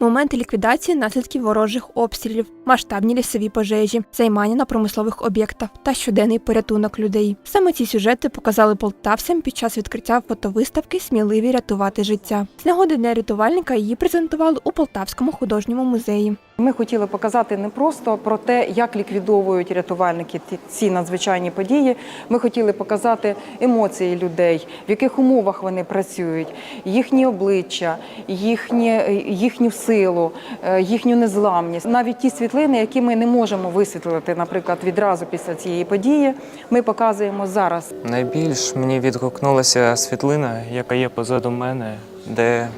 моменти ліквідації наслідків ворожих обстрілів, масштабні лісові пожежі, займання на промислових об'єктах та щоденний порятунок людей. Саме ці сюжети показали полтавцям під час відкриття фотовиставки Сміливі рятувати життя. З нагоди дня рятувальника її презентували у Полтавському художньому музеї. Ми хотіли показати не просто про те, як ліквідовують рятувальники ці надзвичайні події. Ми хотіли показати емоції людей, в яких умовах вони працюють, їхні обличчя, їхні, їхню силу, е, їхню незламність. Навіть ті світлини, які ми не можемо висвітлити, наприклад, відразу після цієї події, ми показуємо зараз. Найбільш мені відгукнулася світлина, яка є позаду мене, де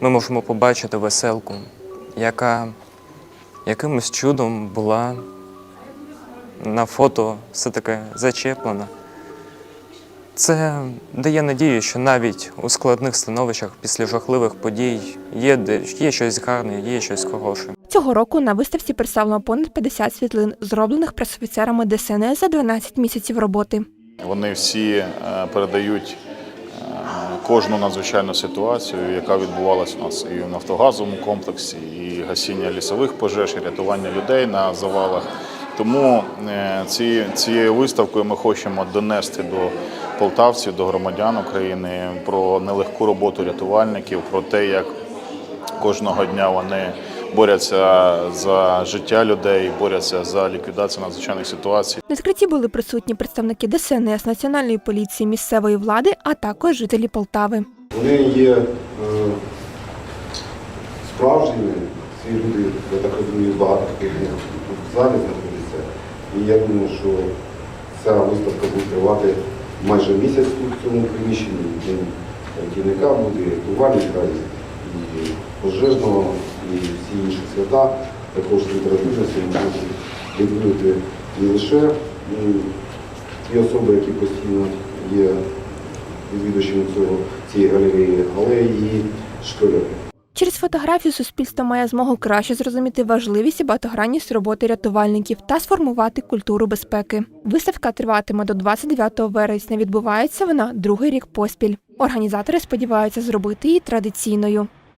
ми можемо побачити веселку, яка якимось чудом була на фото все-таки зачеплена. Це дає надію, що навіть у складних становищах після жахливих подій є, де, є щось гарне, є щось хороше. Цього року на виставці представлено понад 50 світлин, зроблених пресофіцерами ДСНС за 12 місяців роботи. Вони всі е, передають е, кожну надзвичайну ситуацію, яка відбувалася у нас і в нафтогазовому комплексі, і гасіння лісових пожеж, і рятування людей на завалах. Тому е, ці, цією виставкою ми хочемо донести до полтавців, до громадян України про нелегку роботу рятувальників, про те, як кожного дня вони борються за життя людей, борються за ліквідацію надзвичайних ситуацій. На відкритті були присутні представники ДСНС, Національної поліції, місцевої влади, а також жителі Полтави. Вони є е, справжніми. Ці люди, я так розумію, багато таких в залі. І я думаю, що ця виставка буде тривати майже місяць в цьому приміщенні. День рятівника буде, і рятувальника, і, пожежного, і всі інші свята. Також літературності можуть відвідати не лише ті особи, які постійно є відвідувачами цієї галереї, але і школяри. Через фотографію суспільство має змогу краще зрозуміти важливість і багатогранність роботи рятувальників та сформувати культуру безпеки. Виставка триватиме до 29 вересня. Відбувається вона другий рік поспіль. Організатори сподіваються зробити її традиційною.